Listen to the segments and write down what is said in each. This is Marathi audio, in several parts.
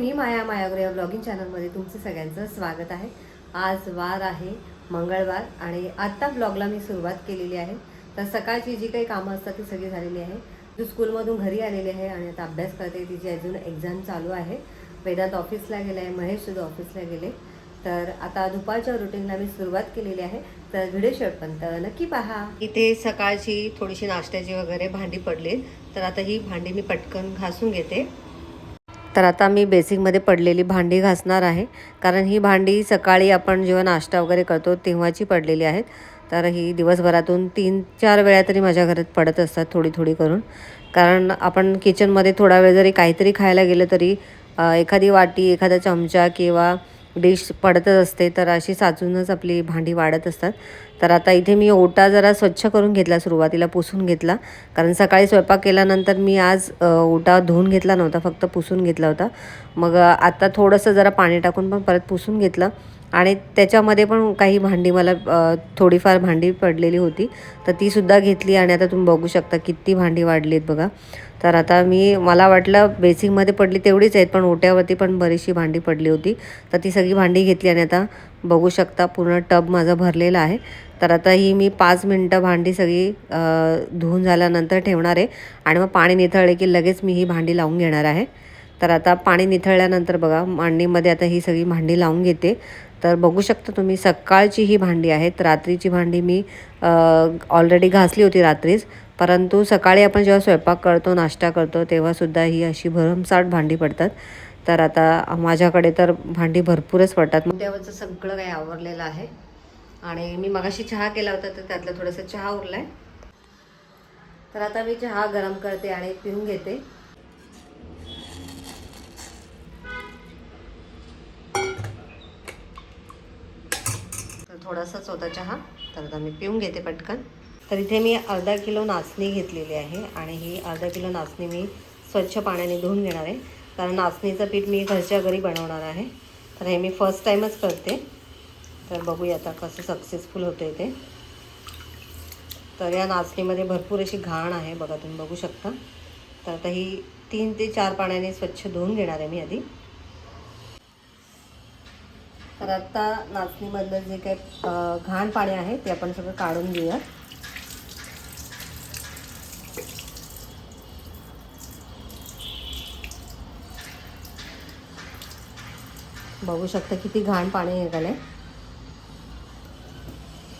मी माया मायाग्रे या ब्लॉगिंग चॅनलमध्ये तुमचं सगळ्यांचं स्वागत आहे. आज वार आहे मंगळवार आणि आत्ता ब्लॉगला मी सुरुवात केलेली आहे. तर सकाळची जी काही कामं असतात ती सगळी झालेली आहे. जो स्कूलमधून घरी आलेली आहे आणि आता अभ्यास करते तिची अजून एक्झाम चालू आहे. वेदांत ऑफिसला गेला आहे महेश सुद्धा ऑफिसला गेले. तर आता दुपारच्या रुटीनला मी सुरुवात केलेली आहे. तर व्हिडिओ शेवटपर्यंत नक्की पहा. इथे सकाळची थोडीशी नाश्त्याची वगैरे भांडी पडली तर आता ही भांडी मी पटकन घासून घेते. तर आता मी बेसिकमध्ये पडलेली भांडी घासणार आहे. कारण ही भांडी सकाळी आपण जेव्हा नाश्ता वगैरे करतो तेव्हाची पडलेली आहेत. तर ही दिवसभरातून तीन चार वेळा तरी माझ्या घरात पडत असतात थोडी थोडी करून. कारण आपण किचनमध्ये थोडा वेळ जरी काहीतरी खायला गेलं तरी एखादी वाटी एखादा चमचा किंवा डिश पडतच असते. तर अशी साचूनच आपली भांडी वाढत असतात. तर आता इथे मी ओटा जरा स्वच्छ करून घेतला सुरुवातीला पुसून घेतला. कारण सकाळी स्वयंपाक केल्यानंतर मी आज ओटा धुवून घेतला नव्हता फक्त पुसून घेतला होता. मग आता थोडंसं जरा पाणी टाकून पण परत पुसून घेतलं. आणि त्याच्यामध्ये पण काही भांडी मला थोडीफार भांडी पडलेली होती. तर तीसुद्धा घेतली आणि आता तुम्ही बघू शकता किती भांडी वाढली आहेत बघा. तर आता मी मला वाटलं बेसिकमध्ये पडली तेवढीच आहेत पण ओट्यावरती पण बरीचशी भांडी पडली होती. तर ती सगळी भांडी घेतली आणि आता बघू शकता पूर्ण टब माझा भरलेला आहे. तर आता ही मी पाच मिनटं भांडी सगळी धुवून झाल्यानंतर ठेवणार आहे. आणि मग पाणी निथळले की लगेच मी ही भांडी लावून घेणार आहे. तर आता पाणी निथळल्यानंतर बघा मांडणीमध्ये आता ही सगळी भांडी लावून घेते. तर बघू शकता तुम्ही सकाळची ही भांडी आहेत. रात्रीची भांडी मी ऑलरेडी घासली होती रात्रीच. परंतु सकाळी आपण जेव्हा स्वयंपाक करतो नाश्ता करतो तेव्हासुद्धा ही अशी भरमसाठ भांडी पडतात. तर आता माझ्याकडे तर भांडी भरपूरच पडतात. मग तेव्हाचं सगळं काही आवरलेलं आहे. आणि मी मगाशी चहा केला होता तर त्यातलं थोडंसं चहा उरला आहे तर आता मी चहा गरम करते आणि पिऊन घेते. थोडासाच होता चहा तर आता मी पिऊन घेते पटकन. तर इथे मी अर्धा किलो नाचणी घेतलेली आहे आणि ही अर्धा किलो नाचणी मी स्वच्छ पाण्याने धुवून घेणार आहे. कारण नाचणीचं पीठ मी घरच्या घरी बनवणार आहे. तर हे मी फर्स्ट टाईमच करते. तर बघूया आता कसं सक्सेसफुल होतं ते. तर या नाचणीमध्ये भरपूर अशी घाण आहे बघा तुम्ही बघू शकता. तर आता ही तीन ते चार पाण्याने स्वच्छ धुवून घेणार आहे मी आधी. तर आत्ता नाचणीमधलं जे काही घाण पाणी आहे ते आपण सगळं काढून घेऊया. बघू शकता किती घाण पाणी निघालंय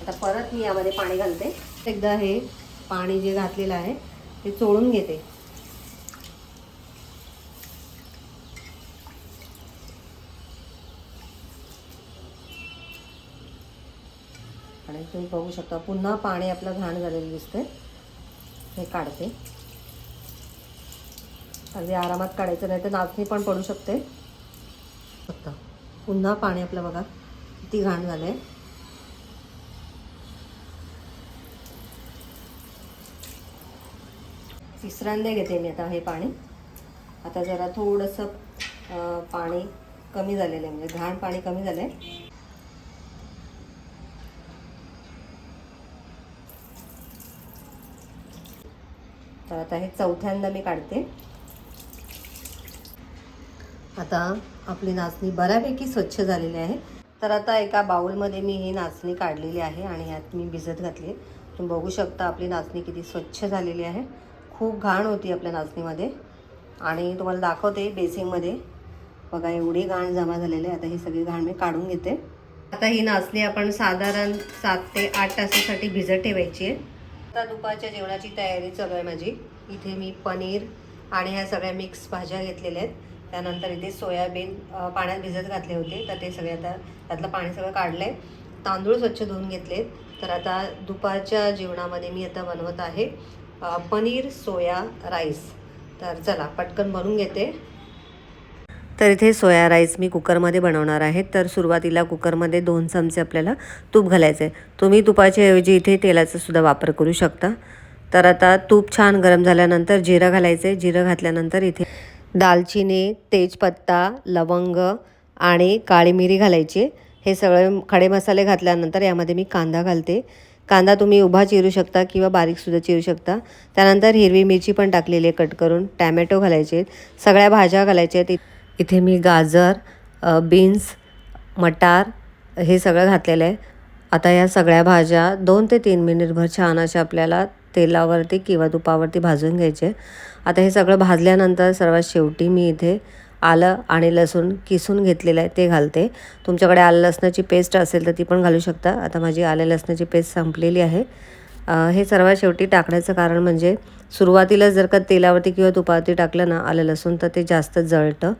आता परत मी यामध्ये पाणी घालते. एकदा हे पाणी जे घातलेलं आहे ते चोळून घेते. आणि तुम्ही बघू शकता पुन्हा पाणी आपलं घाण झालेलं दिसतंय. हे काढते. अगदी आरामात काढायचं नाही तर नाचणी पण पडू शकते. फक्त पुन्हा पाणी आपलं बघा किती घाण झालं आहे तिसऱ्यांदा घेते मी आता हे पाणी. आता जरा थोडंसं पाणी कमी झालेलं आहे म्हणजे घाण पाणी कमी झालं आहे तर आता हे चौथ्यांदा मी काढते. आता आपली नाचणी बऱ्यापैकी स्वच्छ झालेली आहे. तर आता एका बाउलमध्ये मी ही नाचणी काढलेली आहे आणि यात मी भिजत घातली. तुम्ही बघू शकता आपली नाचणी किती स्वच्छ झालेली आहे. खूप घाण होती आपल्या नाचणीमध्ये. आणि तुम्हाला दाखवते बेसिंगमध्ये बघा एवढी घाण जमा झालेली आहे. आता ही सगळी घाण मी काढून घेते. आता ही नाचणी आपण साधारण सात ते आठ तासासाठी भिजत ठेवायची आहे. आता दुपारच्या जेवणाची तयारी चालू आहे माझी. इथे मी पनीर आणि ह्या सगळ्या मिक्स भाज्या घेतलेल्या आहेत. त्यानंतर इथे सोयाबीन पाण्यात भिजत घातले होते. तर ते सगळे आता त्यातलं पाणी सगळं काढलं आहे तांदूळ स्वच्छ धुवून घेतलेत. तर आता दुपारच्या जेवणामध्ये मी आता बनवत आहे पनीर सोया राईस. तर चला पटकन बनवून घेते. तर इथे सोया राईस मी कुकरमध्ये बनवणार आहे. तर सुरुवातीला कुकरमध्ये दोन चमचे आपल्याला तूप घालायचं आहे तुम्ही तुपाच्या ऐवजी इथे तेलाचा सुद्धा वापर करू शकता. तर आता तूप छान गरम झाल्यानंतर जिरं घालायचं आहे जिरं घातल्यानंतर इथे दालचिनी तेजपत्ता लवंग आणि काळी मिरी घालायची. हे सगळे खडे मसाले घातल्यानंतर यामध्ये मी कांदा घालते. कांदा तुम्ही उभा चिरू शकता किंवा बारीकसुद्धा चिरू शकता. त्यानंतर हिरवी मिरची पण टाकलेली आहे कट करून. टॅमॅटो घालायचे आहेत सगळ्या भाज्या घालायच्या आहेत. इथे मी गाजर बीन्स मटार हे सगळं घातलेलं आहे. आता या सगळ्या भाज्या दोन ते तीन मिनिटभर छान अशा आपल्याला तेलावरती किंवा तुपावरती भाजून घ्यायचे. आता हे सगळं भाजल्यानंतर सर्वात शेवटी मी इथे आलं आणि लसूण किसून घेतलेलं आहे ते घालते. तुमच्याकडे आलं लसणाची पेस्ट असेल तर ती पण घालू शकता. आता माझी आलं लसणाची पेस्ट संपलेली आहे. हे सर्वात शेवटी टाकण्याचं कारण म्हणजे सुरुवातीला जर का तेलावरती किंवा तुपावरती टाकलं ना आलं लसूण तर ते जास्त जळतं.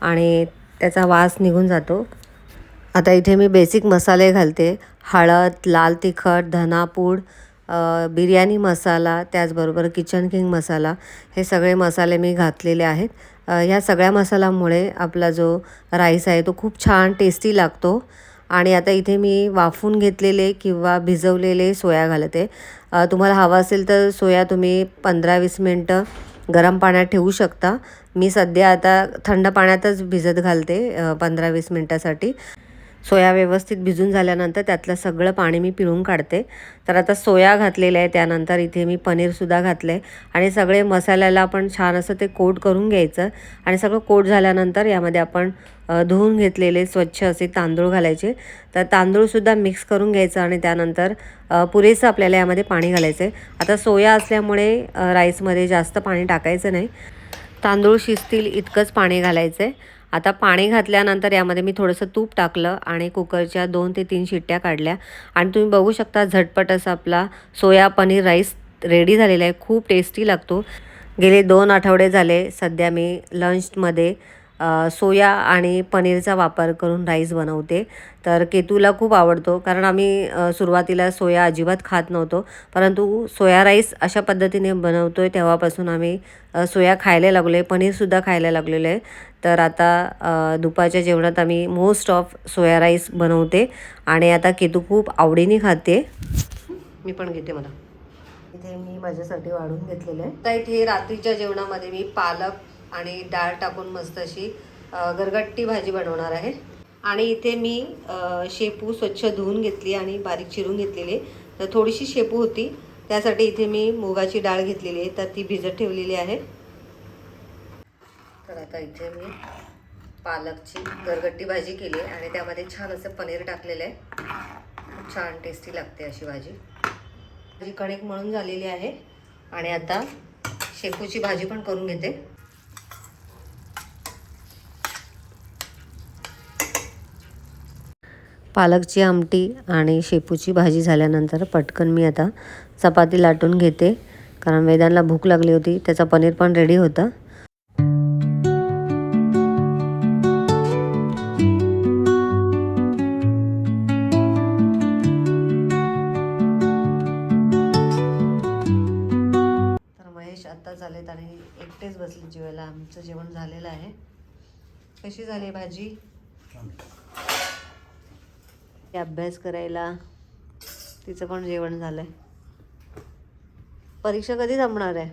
आणि त्याचा वास निघून जातो. आता इथे मी बेसिक मसाले घालते. हळद लाल तिखट धनापूड बिर्याणी मसाला त्याचबरोबर किचन किंग मसाला हे सगळे मसाले मी घातलेले आहेत. ह्या सगळ्या मसाल्यामुळे आपला जो राईस आहे तो खूप छान टेस्टी लागतो. आणि आता इथे मी वाफून घेतलेले किंवा भिजवलेले सोया घालते. तुम्हाला हवं असेल तर सोया तुम्ही पंधरा वीस मिनटं गरम पाण्यात ठेवू शकता. मी सध्या आता थंड पाण्यातच भिजत घालते पंधरा वीस मिनटासाठी. सोया व्यवस्थित भिजून झाल्यानंतर त्यातलं सगळं पाणी मी पिळून काढते. तर आता सोया घातलेलं आहे त्यानंतर इथे मी पनीरसुद्धा घातलं आहे आणि सगळे मसाल्याला आपण छान असं ते कोट करून घ्यायचं. आणि सगळं कोट झाल्यानंतर यामध्ये आपण धुवून घेतलेले स्वच्छ असे तांदूळ घालायचे. तर तांदूळसुद्धा मिक्स करून घ्यायचं आणि त्यानंतर पुरेसं आपल्याला यामध्ये पाणी घालायचं आहे आता सोया असल्यामुळे राईसमध्ये जास्त पाणी टाकायचं नाही. तांदूळ शिजतील इतकंच पाणी घालायचं आहे आता पाणी घातल्यानंतर यामध्ये मी थोडंसं तूप टाकलं आणि कुकरच्या दोन ते तीन शिट्ट्या काढल्या. आणि तुम्ही बघू शकता झटपट असा आपला सोया पनीर राईस रेडी झालेला आहे. खूप टेस्टी लागतो. गेले दोन आठवडे झाले सध्या मी लंचमध्ये सोया आणि पनीरचा वापर करून राईस बनवते. तर केतूला खूप आवडतो. कारण आम्ही सुरुवातीला सोया अजिबात खात नव्हतो. परंतु सोया राईस अशा पद्धतीने बनवतो आहे तेव्हापासून आम्ही सोया खायला लागलो आहे पनीरसुद्धा खायला लागलेलं आहे. तर आता दुपारच्या जेवणात आम्ही मोस्ट ऑफ सोया राईस बनवते. आणि आता केतू खूप आवडीने खाते. मी पण घेते मला. इथे मी माझ्यासाठी वाढून घेतलेलं आहे. आता इथे रात्रीच्या जेवणामध्ये मी पालक आणि डाळ टाकून मस्त अशी गरगट्टी भाजी बनवणार आहे. आणि इथे मी शेपू स्वच्छ धुवून घेतली आणि बारीक चिरून घेतलेली. तर थोडीशी शेपू होती. त्यासाठी इथे मी मुगाची डाळ घेतलेली आहे. तर ती भिजत ठेवलेली आहे. तर आता इथे मी पालकची गरगट्टी भाजी केली आहे आणि त्यामध्ये छान असं पनीर टाकलेलं आहे. खूप छान टेस्टी लागते अशी भाजी. भाजी कणिक मळून झालेली आहे. आणि आता शेपूची भाजी पण करून घेते. पालकची आमटी आणि शेपूची भाजी झाल्यानंतर पटकन मी आता चपाती लाटून घेते. कारण वेदांना भूक लागली होती त्याचा पनीर पण रेडी होता. तर महेश झालेत आणि एकटेच बसले जेवायला. आमचं जेवण झालेलं आहे. कशी झाली भाजी? ती अभ्यास करायला तिचं पण जेवण झालंय. परीक्षा कधी जमणार आहे?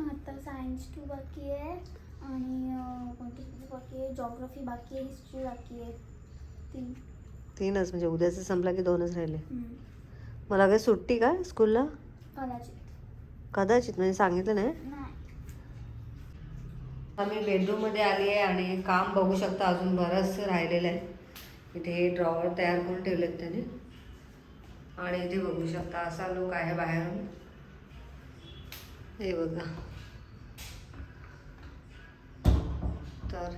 आता सायन्स टू बाकी आहे आणि कोणती बाकी आहे? जॉग्रफी बाकी आहे हिस्ट्री बाकी आहे. तीन. तीनच म्हणजे उद्याचं संपला की दोनच राहिले. मला काय सुट्टी का स्कूलला कदाचित. कदाचित म्हणजे सांगितलं नाही. आम्ही बेडरूममध्ये आली आहे आणि काम बघू शकता अजून बरंचसं राहिलेलं आहे. इथे हे ड्रॉवर तयार करून ठेवलेत त्याने. आणि इथे बघू शकता असा लुक आहे बाहेरून. हे बघा. तर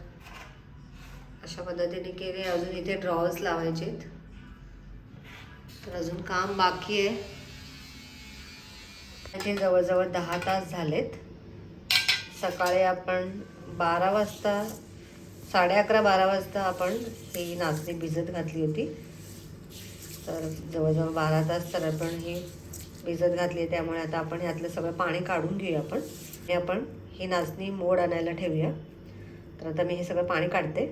अशा पद्धतीने केले. अजून इथे ड्रॉवर्स लावायचेत. तर अजून काम बाकी आहे. इथे जवळजवळ दहा तास झालेत. सकाळी आपण बारा वाजता साडे अकरा बारा वाजता आपण ही नाचणी भिजत घातली होती. तर जवळजवळ बारा तास तर आपण ही भिजत घातली त्यामुळे आता आपण यातलं सगळं पाणी काढून घेऊया आपण. हे आपण ही नाचणी मोड आणायला ठेवूया. तर आता मी हे सगळं पाणी काढते.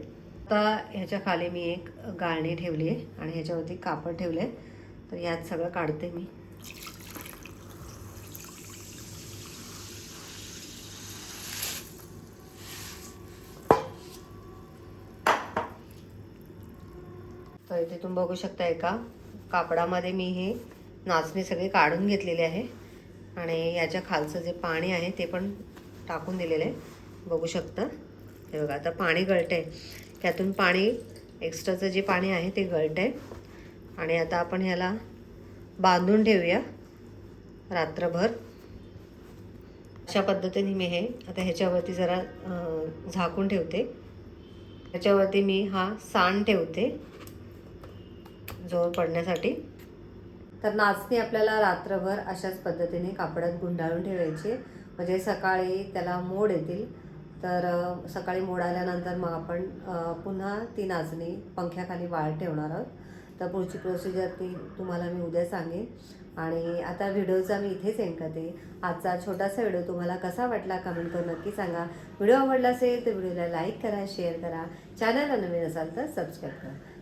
आता ह्याच्या खाली मी एक गाळणी ठेवली आहे आणि ह्याच्यावरती कापड ठेवलं आहे तर यात सगळं काढते मी. इथे तुम्ही बघू शकता एका कापडामध्ये मी हे नाचणी सगळी काढून घेतलेली आहे. आणि याच्या खालचं जे पाणी आहे ते पण टाकून दिलेलं आहे. बघू शकता. हे बघा आता पाणी गळतंय. त्यातून पाणी एक्स्ट्राचं जे पाणी आहे ते गळतंय. आणि आता आपण ह्याला बांधून ठेवूया रात्रभर. अशा पद्धतीने मी हे आता ह्याच्यावरती जरा झाकून ठेवते. ह्याच्यावरती मी हा सांड ठेवते. जोर पडण्यासाठी. तर नाचणी आपल्याला रात्रभर अशाच पद्धतीने कापडात गुंडाळून ठेवायची. म्हणजे सकाळी त्याला मोड येतील. तर सकाळी मोड आल्यानंतर मग आपण पुन्हा ती नाचणी पंख्याखाली वाळ ठेवणार आहोत. तर पुढची प्रोसिजर ती तुम्हाला मी उद्या सांगेन. आणि आता व्हिडिओचा मी इथेच एंड करते. आजचा छोटासा व्हिडिओ तुम्हाला कसा वाटला कमेंट करून नक्की सांगा. व्हिडिओ आवडला असेल तर व्हिडिओला लाईक करा शेअर करा. चॅनलला नवीन असाल तर सबस्क्राईब करा.